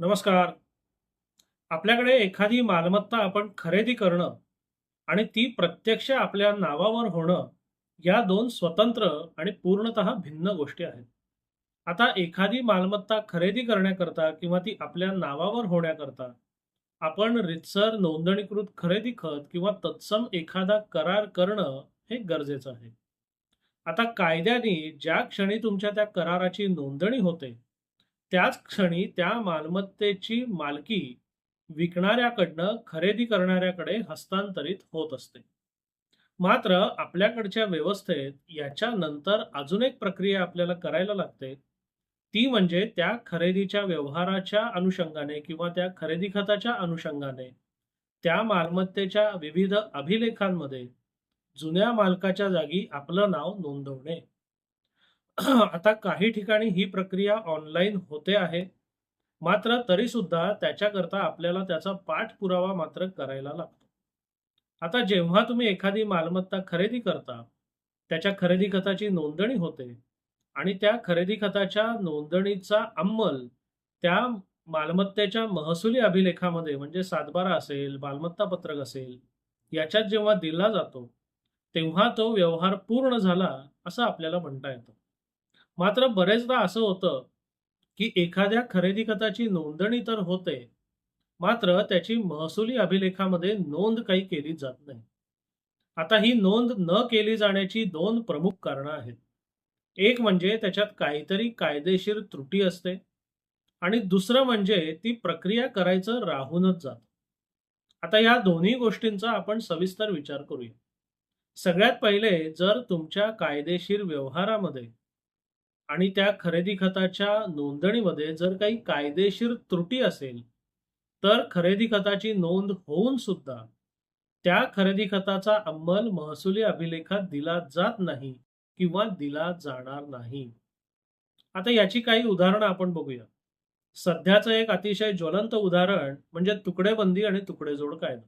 नमस्कार. आपल्याकडे एखादी मालमत्ता आपण खरेदी करणं आणि ती प्रत्यक्ष आपल्या नावावर होणं, या दोन स्वतंत्र आणि पूर्णतः भिन्न गोष्टी आहेत. आता एखादी मालमत्ता खरेदी करण्याकरता किंवा ती आपल्या नावावर होण्याकरता, आपण रितसर नोंदणीकृत खरेदी खत किंवा तत्सम एखादा करार करणं हे गरजेचं आहे. आता कायद्याने ज्या क्षणी तुमच्या त्या कराराची नोंदणी होते, त्याच क्षणी त्या मालमत्तेची मालकी विकणाऱ्याकडनं खरेदी करणाऱ्याकडे हस्तांतरित होत असते. मात्र आपल्याकडच्या व्यवस्थेत याच्यानंतर अजून एक प्रक्रिया आपल्याला करायला लागते. ती म्हणजे त्या खरेदीच्या व्यवहाराच्या अनुषंगाने किंवा त्या खरेदी खताच्या अनुषंगाने त्या मालमत्तेच्या विविध अभिलेखांमध्ये जुन्या मालकाच्या जागी आपलं नाव नोंदवणे. आता काही ठिकाणी ही प्रक्रिया ऑनलाईन होते आहे. मात्र तरी सुद्धा त्याच्याकरता आपल्याला त्याचा पाठपुरावा मात्र करायला लागतो. आता जेव्हा तुम्ही एखादी मालमत्ता खरेदी करता, त्याच्या खरेदी खताची नोंदणी होते आणि त्या खरेदी खताच्या नोंदणीचा अंमल त्या मालमत्तेच्या महसुली अभिलेखामध्ये म्हणजे सातबारा असेल, मालमत्ता पत्रक असेल, याच्यात जेव्हा दिला जातो, तेव्हा तो व्यवहार पूर्ण झाला असं आपल्याला म्हणता येतं. मात्र बरेचदा असं होतं, की एखाद्या खरेदी खताची नोंदणी तर होते, मात्र त्याची महसुली अभिलेखामध्ये नोंद काही केली जात नाही. आता ही नोंद न केली जाण्याची दोन प्रमुख कारणं आहेत. एक म्हणजे त्याच्यात काहीतरी कायदेशीर त्रुटी असते आणि दुसरं म्हणजे ती प्रक्रिया करायचं राहूनच जात आता या दोन्ही गोष्टींचा आपण सविस्तर विचार करूया. सगळ्यात पहिले जर तुमच्या कायदेशीर व्यवहारामध्ये आणि त्या खरेदी खताच्या नोंदणीमध्ये जर काही कायदेशीर त्रुटी असेल, तर खरेदी खताची नोंद होऊन सुद्धा त्या खरेदी खताचा अंमल महसुली अभिलेखात दिला जात नाही किंवा दिला जाणार नाही. आता याची काही उदाहरणं आपण बघूया. सध्याचं एक अतिशय ज्वलंत उदाहरण म्हणजे तुकडेबंदी आणि तुकडेजोड कायदा.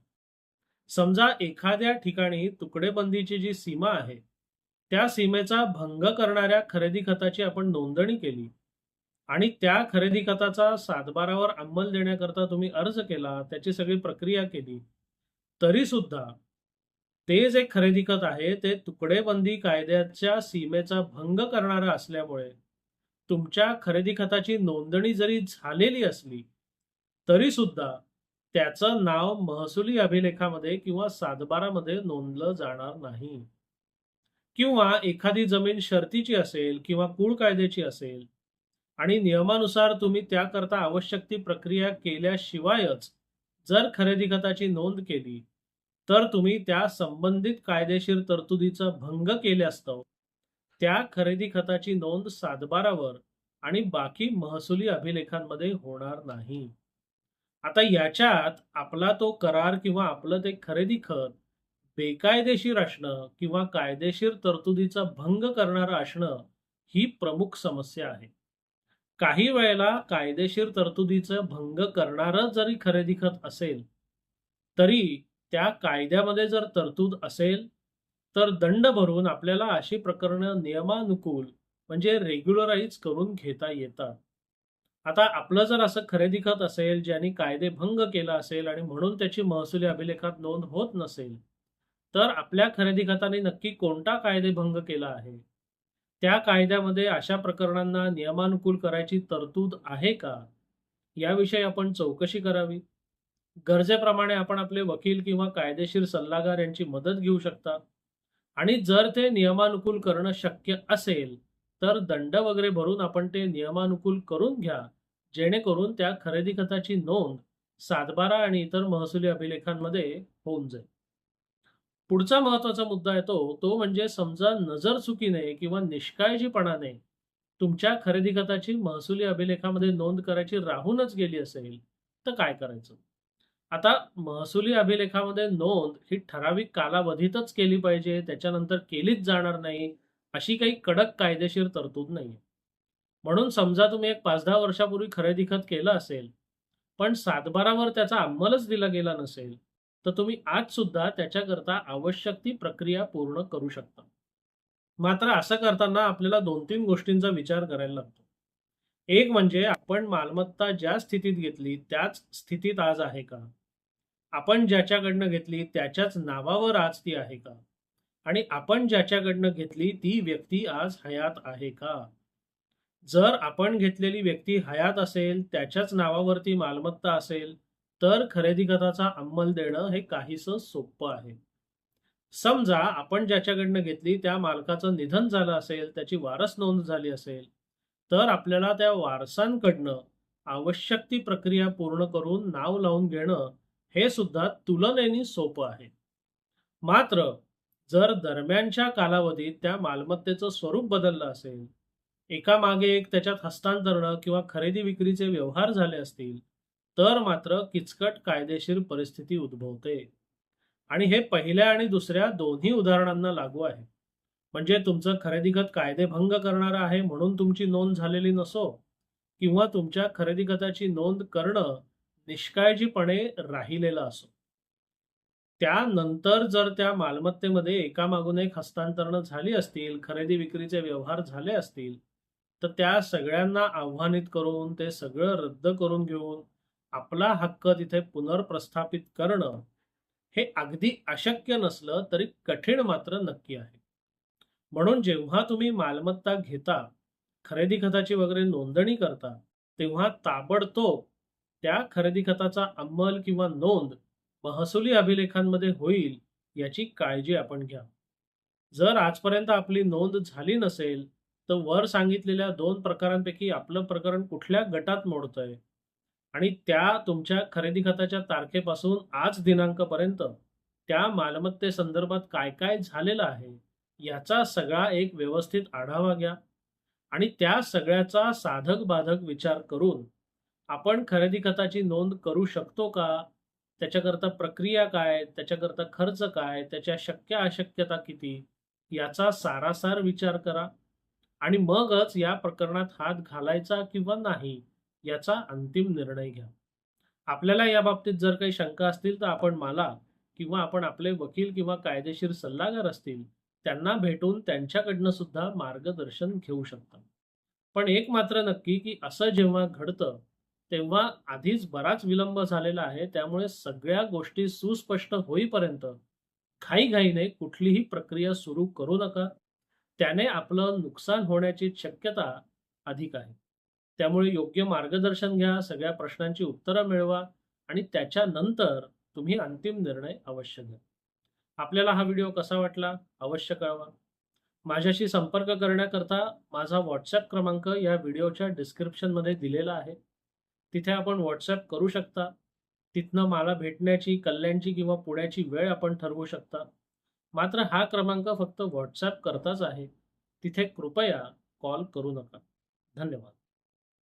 समजा एखाद्या ठिकाणी तुकडेबंदीची जी सीमा आहे, त्या सीमेचा भंग करणाऱ्या खरेदी खताची आपण नोंदणी केली आणि त्या खरेदी खताचा सातबारावर अंमल देण्याकरता तुम्ही अर्ज केला, त्याची सगळी प्रक्रिया केली. तरी सुद्धा ते जे खरेदी खत आहे, ते तुकडेबंदी कायद्याच्या सीमेचा भंग करणारं असल्यामुळे तुमच्या खरेदी खताची नोंदणी जरी झालेली असली, तरी सुद्धा त्याचं नाव महसुली अभिलेखामध्ये किंवा सातबारामध्ये नोंदलं जाणार नाही. किंवा एखादी जमीन शर्तीची असेल किंवा कुळ कायद्याची असेल आणि नियमानुसार तुम्ही त्याकरता आवश्यक ती प्रक्रिया केल्याशिवायच जर खरेदी खताची नोंद केली, तर तुम्ही त्या संबंधित कायदेशीर तरतुदीचा भंग केल्यास्तव त्या खरेदी खताची नोंद सातबारावर आणि बाकी महसुली अभिलेखांमध्ये होणार नाही. आता याच्यात आपला तो करार किंवा आपलं ते खरेदी खत बेकायदेशीर असणं किंवा कायदेशीर तरतुदीचा भंग करणारं असणं ही प्रमुख समस्या आहे. काही वेळेला कायदेशीर तरतुदीचं भंग करणारं जरी खरेदी खत असेल, तरी त्या कायद्यामध्ये जर तरतूद असेल, तर दंड भरून आपल्याला अशी प्रकरणं नियमानुकूल म्हणजे रेग्युलराईज करून घेता येतात. आता आपलं जर असं खरेदी खत असेल, ज्याने कायदेभंग केला असेल आणि म्हणून त्याची महसुली अभिलेखात नोंद होत नसेल, तर आपल्या खरेदी खताने नक्की कोणता कायदेभंग केला आहे? त्या कायद्यामध्ये अशा प्रकरणांना नियमानुकूल करायची तरतूद आहे का? याविषयी आपण चौकशी करावी. गरजेप्रमाणे आपण आपले वकील किंवा कायदेशीर सल्लागार यांची मदत घेऊ शकता आणि जर ते नियमानुकूल करणं शक्य असेल, तर दंड वगैरे भरून आपण ते नियमानुकूल करून घ्या, जेणेकरून त्या खरेदी खताची नोंद सातबारा आणि इतर महसुली अभिलेखांमध्ये होऊन जाईल. पुढचा महत्त्वाचा मुद्दा येतो, तो म्हणजे समजा नजर चुकीने किंवा निष्काळजीपणाने तुमच्या खरेदी खताची महसुली अभिलेखामध्ये नोंद करायची राहूनच गेली असेल, तर काय करायचं? आता महसुली अभिलेखामध्ये नोंद ही ठराविक कालावधीतच केली पाहिजे, त्याच्यानंतर केलीच जाणार नाही, अशी काही कडक कायदेशीर तरतूद नाहीये. म्हणून समजा तुम्ही एक 5-10 वर्षापूर्वी खरेदी खत केलं असेल, पण सातबारावर त्याचा अंमलच दिला गेला नसेल, तर तुम्ही आज सुद्धा त्याच्याकरता आवश्यक ती प्रक्रिया पूर्ण करू शकता. मात्र असं करताना आपल्याला 2-3 गोष्टींचा विचार करायला लागतो. एक म्हणजे आपण मालमत्ता ज्या स्थितीत घेतली त्याच स्थितीत आज आहे का आपण ज्याच्याकडनं घेतली त्याच्याच नावावर आज ती आहे का आणि आपण ज्याच्याकडनं घेतली ती व्यक्ती आज हयात आहे का जर आपण घेतलेली व्यक्ती हयात असेल त्याच्याच नावावरती मालमत्ता असेल तर खरेदी खताचा अंमल देणं हे काहीसं सोपं आहे. समजा आपण ज्याच्याकडनं घेतली त्या मालकाचं निधन झालं असेल त्याची वारस नोंद झाली असेल तर आपल्याला त्या वारसांकडनं आवश्यक ती प्रक्रिया पूर्ण करून नाव लावून घेणं हे सुद्धा तुलनेने सोपं आहे. मात्र जर दरम्यानच्या कालावधीत त्या मालमत्तेचं स्वरूप बदललं असेल एकामागे एक त्याच्यात हस्तांतरण किंवा खरेदी विक्रीचे व्यवहार झाले असतील तर मात्र किचकट कायदेशीर परिस्थिती उद्भवते. आणि हे पहिल्या आणि दुसऱ्या दोन्ही उदाहरणांना लागू आहे. म्हणजे तुमचं खरेदीगत कायदे कायदेभंग करणार आहे म्हणून तुमची नोंद झालेली नसो किंवा तुमच्या खरेदीखताची नोंद करणं निष्काळजीपणे राहिलेलं असो. त्यानंतर जर त्या मालमत्तेमध्ये एकामागून एक हस्तांतरण झाली असतील खरेदी विक्रीचे व्यवहार झाले असतील तर त्या सगळ्यांना आव्हानित करून ते सगळं रद्द करून घेऊन आपला हक्क तिथे पुनर्प्रस्थापित करणं हे अगदी अशक्य नसलं तरी कठीण मात्र नक्की आहे. म्हणून जेव्हा तुम्ही मालमत्ता घेता खरेदी खताची वगैरे नोंदणी करता तेव्हा ताबडतोब त्या खरेदी खताचा अंमल किंवा नोंद महसुली अभिलेखांमध्ये होईल याची काळजी आपण घ्या. जर आजपर्यंत आपली नोंद झाली नसेल तर वर सांगितलेल्या दोन प्रकारांपैकी आपलं प्रकरण कुठल्या गटात मोडतंय? आणि त्या तुमच्या खरेदी खताच्या तारखेपासून आज दिनांकापर्यंत त्या मालमत्ते संदर्भात काय काय झालेलं आहे याचा सगळा एक व्यवस्थित आढावा घ्या. आणि त्या सगळ्याचा साधक बाधक विचार करून आपण खरेदी खताची नोंद करू शकतो का? त्याच्याकरता प्रक्रिया काय? त्याच्याकरता खर्च काय? त्याच्या शक्य अशक्यता किती? याचा सारासार विचार करा. आणि मगच या प्रकरणात हात घालायचा किंवा नाही याचा अंतिम निर्णय घ्या. आपल्याला या बाबतीत जर काही शंका असतील तर आपण मला किंवा आपण आपले वकील किंवा कायदेशीर सल्लागार असतील त्यांना भेटून त्यांच्याकडनं सुद्धा मार्गदर्शन घेऊ शकता. पण एक मात्र नक्की की असं जेव्हा घडतं तेव्हा आधीच बराच विलंब झालेला आहे त्यामुळे सगळ्या गोष्टी सुस्पष्ट होईपर्यंत घाईघाईने कुठलीही प्रक्रिया सुरू करू नका. त्याने आपलं नुकसान होण्याची शक्यता अधिक आहे. त्यामुळे योग्य मार्गदर्शन घ्या सगळ्या प्रश्नांची उत्तरं मिळवा आणि त्याच्यानंतर तुम्ही अंतिम निर्णय अवश्य घ्या. आपल्याला हा व्हिडिओ कसा वाटला अवश्य कळवा. माझ्याशी संपर्क करण्याकरता माझा व्हॉट्सॲप क्रमांक या व्हिडिओच्या डिस्क्रिप्शनमध्ये दिलेला आहे. तिथे आपण व्हॉट्सॲप करू शकता. तिथनं मला भेटण्याची कल्याणची किंवा पुण्याची वेळ आपण ठरवू शकता. मात्र हा क्रमांक फक्त व्हॉट्सॲप करताच आहे. तिथे कृपया कॉल करू नका. धन्यवाद.